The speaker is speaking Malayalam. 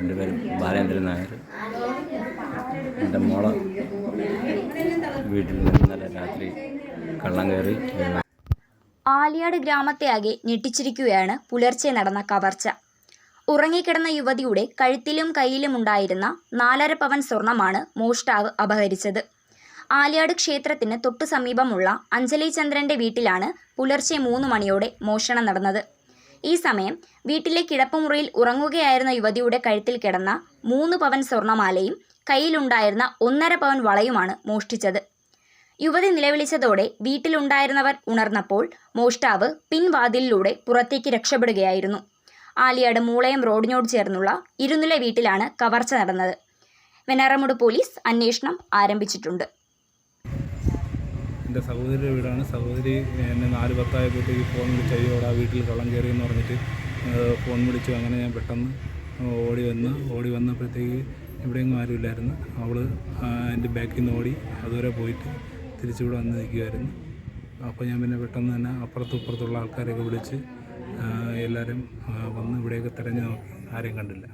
എന്റെ പേര് ബാലേന്ദ്രൻ നായർ എന്റെ മോളെ വീട്ടിൽ ഇന്നലെ രാത്രി കള്ളം കയറി ആലിയാട് ഗ്രാമത്തെ ആകെ ഞെട്ടിച്ചിരിക്കുകയാണ് പുലർച്ചെ നടന്ന കവർച്ച. ഉറങ്ങിക്കിടന്ന യുവതിയുടെ കഴുത്തിലും കയ്യിലും ഉണ്ടായിരുന്ന നാലര പവൻ സ്വർണമാണ് മോഷ്ടാവ് അപഹരിച്ചത്. ആലിയാട് ക്ഷേത്രത്തിന് തൊട്ടു സമീപമുള്ള അഞ്ജലി ചന്ദ്രന്റെ വീട്ടിലാണ് പുലർച്ചെ മൂന്ന് മണിയോടെ മോഷണം നടന്നത്. ഈ സമയം വീട്ടിലെ കിടപ്പുമുറിയിൽ ഉറങ്ങുകയായിരുന്ന യുവതിയുടെ കഴുത്തിൽ കിടന്ന മൂന്ന് പവൻ സ്വർണമാലയും കയ്യിലുണ്ടായിരുന്ന ഒന്നര പവൻ വളയുമാണ് മോഷ്ടിച്ചത്. യുവതി നിലവിളിച്ചതോടെ വീട്ടിലുണ്ടായിരുന്നവർ ഉണർന്നപ്പോൾ മോഷ്ടാവ് പിൻവാതിലിലൂടെ പുറത്തേക്ക് രക്ഷപ്പെടുകയായിരുന്നു. ആലിയാട് മൂളയം റോഡിനോട് ചേർന്നുള്ള ഇരുനില വീട്ടിലാണ് കവർച്ച നടന്നത്. വെനാറമുട് പോലീസ് അന്വേഷണം ആരംഭിച്ചിട്ടുണ്ട്. എന്റെ സഹോദരിയുടെ വീടാണ്. സഹോദരി എന്നെ നാല് പത്തായപ്പോഴത്തേക്ക് ഫോൺ വിളിച്ച് അയ്യോടാ വീട്ടിൽ കള്ളം കയറി എന്ന് പറഞ്ഞിട്ട് ഫോൺ വിളിച്ചു. അങ്ങനെ ഞാൻ പെട്ടെന്ന് ഓടി വന്ന് ഓടി വന്നപ്പോഴത്തേക്ക് എവിടെയെങ്കിലും ആരുമില്ലായിരുന്നു. അവൾ എന്റെ ബാക്കിൽ നിന്ന് ഓടി അതുവരെ പോയിട്ട് തിരിച്ചിവിടെ വന്ന് നിൽക്കുമായിരുന്നു അപ്പോൾ ഞാൻ പിന്നെ പെട്ടെന്ന് തന്നെ അപ്പുറത്തും ഇപ്പുറത്തുള്ള ആൾക്കാരെയൊക്കെ വിളിച്ച് എല്ലാവരും വന്ന് ഇവിടെയൊക്കെ തിരഞ്ഞു നോക്കി. ആരെയും കണ്ടില്ല.